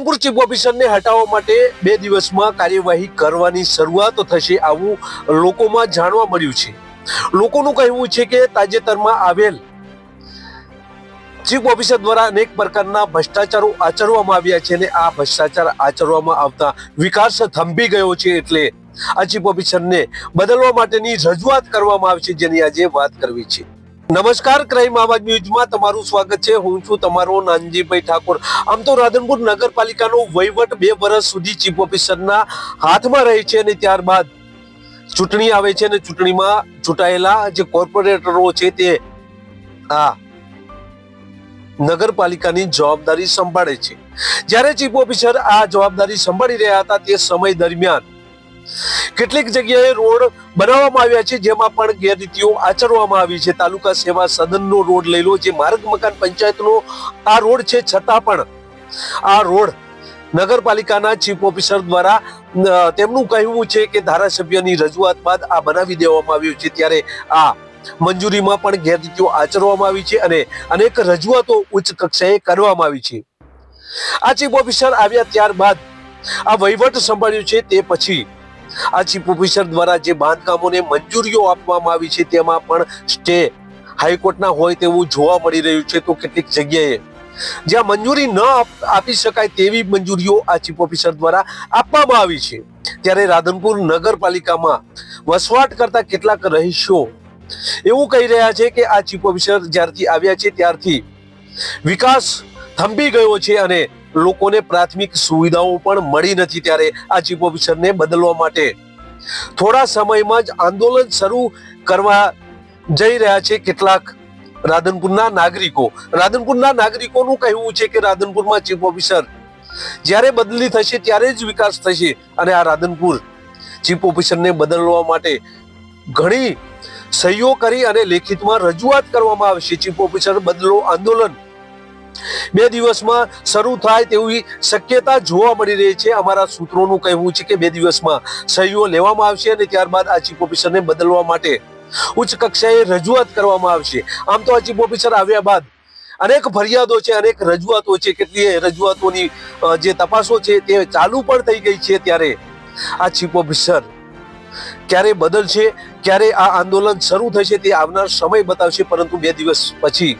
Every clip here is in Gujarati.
રાધનપુર ચીફ ઓફિસરને હટાવવા માટે બે દિવસમાં કાર્યવાહી કરવાની શરૂઆત થશે આવું લોકોમાં જાણવા મળ્યું છે. લોકોનું કહેવું છે કે તાજેતરમાં આવેલ ચીફ ઓફિસર દ્વારા અનેક પ્રકારના ભ્રષ્ટાચારો આચરવામાં આવ્યા છે અને આ ભ્રષ્ટાચાર આચરવામાં આવતા વિકાસ થંભી ગયો છે એટલે આ ચીફ ઓફિસરને બદલવા માટેની રજૂઆત કરવામાં આવી છે જેની આજે વાત કરવી છે. નમસ્કાર, ક્રાઇમ આવાજ ન્યૂઝમાં તમારું સ્વાગત છે. હું છું તમારો નાનજીભાઈ ઠાકોર. આમ તો રાધનપુર નગરપાલિકાનો વહીવટ બે વર્ષ સુધી ચીફ ઓફિસરના હાથમાં રહે છે અને ત્યારબાદ ચૂંટણી આવે છે અને ચૂંટણીમાં ચૂંટાયેલા જે કોર્પોરેટરો છે તે આ નગરપાલિકાની જવાબદારી સંભાળે છે. જ્યારે ચીફ ઓફિસર આ જવાબદારી સંભાળી રહ્યા હતા તે સમય દરમિયાન કેટલીક જગ્યાએ રોડ બનાવવામાં આવ્યા છે, જેમાં પણ ગેરરીતિઓ આચરવામાં આવી છે. તાલુકા સેવા સદનનો રોડ લઈ લો, જે માર્ગ મકાન પંચાયતનો આ રોડ છે. છતાં પણ આ રોડ નગરપાલિકાના ચીફ ઓફિસર દ્વારા તેમનું કહેવું છે કે ધારાસભ્યની રજૂઆત બાદ આ બનાવી દેવામાં આવ્યું છે. ત્યારે આ મંજૂરીમાં પણ ગેરરીતિઓ આચરવામાં આવી છે અને અનેક રજૂઆતો ઉચ્ચ કક્ષાએ કરવામાં આવી છે. આ ચીફ ઓફિસર આવ્યા ત્યારબાદ આ વહીવટ સંભાળ્યું છે. તે પછી આ ચીફ ઓફિસર દ્વારા જે બાંધકામોને મંજૂરીઓ આપવામાં આવી છે તેમાં પણ સ્ટે હાઈકોર્ટના હોય તેવું જોવા મળી રહ્યું છે તો કેટલીક જગ્યાએ. જ્યાં મંજૂરી ન આપી શકાય તેવી મંજૂરીઓ આ ચીફ ઓફિસર દ્વારા આપવામાં આવી છે. ત્યારે રાધનપુર નગરપાલિકામાં વસવાટ કરતા કેટલાક રહીશો એવું કહી રહ્યા છે કે આ ચીફ ઓફિસર જ્યારથી આવ્યા છે ત્યારથી વિકાસ થંભી ગયો છે અને લોકોને પ્રાથમિક સુવિધાઓ પણ મળી નથી ત્યારે આ ચીફ ઓફિસરને બદલવા માટે. થોડા સમયમાં જ આંદોલન શરૂ કરવા જઈ રહ્યા છે કેટલાક રાધનપુરના નાગરિકો. રાધનપુરના નાગરિકોનું કહેવું છે કે રાધનપુરમાં ચીફ ઓફિસર જ્યારે બદલી થશે ત્યારે જ વિકાસ થશે અને આ રાધનપુર ચીફ ઓફિસરને બદલવા માટે ઘણી સહીઓ કરી અને લેખિતમાં રજૂઆત કરવામાં આવશે. ચીફ ઓફિસર બદલો આંદોલન. બે દિવસમાં શરૂ થાય તેવી શક્યતા જોવા મળી રહી છે. અમારા સૂત્રોનું કહેવું છે કે બે દિવસમાં સહીઓ લેવામાં આવશે અને ત્યારબાદ આ ચીફ ઓફિસરને બદલવા માટે ઉચ્ચ કક્ષાએ રજૂઆત કરવામાં આવશે. આમ તો આ ચીફ ઓફિસર આવ્યા બાદ અનેક ફરિયાદો છે, અનેક રજૂઆતો છે, કેટલીય રજૂઆતોની જે તપાસો છે તે ચાલુ પણ થઈ ગઈ છે ત્યારે આ ચીફ ઓફિસર ક્યારે બદલશે, ક્યારે આ આંદોલન શરૂ થશે તે આવનાર સમય બતાવશે, પરંતુ બે દિવસ પછી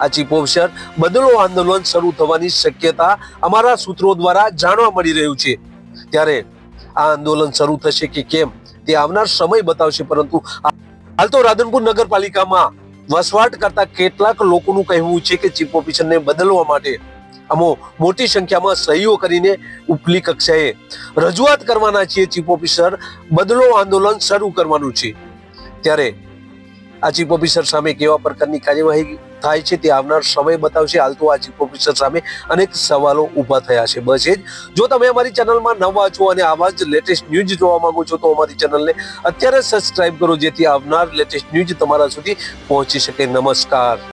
આ ચીફ ઓફિસર બદલો આંદોલન શરૂ થવાની શક્યતા અમારા સૂત્રો દ્વારા જાણવા મળી રહ્યું છે. ત્યારે આ આંદોલન શરૂ થશે કે કેમ તે આવનાર સમય બતાવશે, પરંતુ હાલ તો રાધનપુર નગરપાલિકામાં વસવાટ કરતા કેટલાક લોકોનું કહેવું છે કે ચીફ ઓફિસરને બદલવા માટે અમો મોટી સંખ્યામાં સહીઓ કરીને ઉપલી કક્ષાએ રજૂઆત કરવાના છીએ ચીફ ઓફિસર બદલો આંદોલન શરૂ કરવાનું છે. ત્યારે આ ચીફ ઓફિસર સામે કેવા પ્રકારની કાર્યવાહી થાય છે તે આવનાર સમય બતાવશે. હાલ તો આ ચીફ ઓફિસર સામે અનેક સવાલો ઊભા થયા છે. બસ એ જ. જો તમે અમારી ચેનલમાં નવા છો અને આવા જ લેટેસ્ટ ન્યૂઝ જોવા માંગો છો તો અમારી ચેનલને અત્યારે સબસ્ક્રાઇબ કરો, જેથી આવનાર લેટેસ્ટ ન્યૂઝ તમારા સુધી પહોંચી શકે. નમસ્કાર.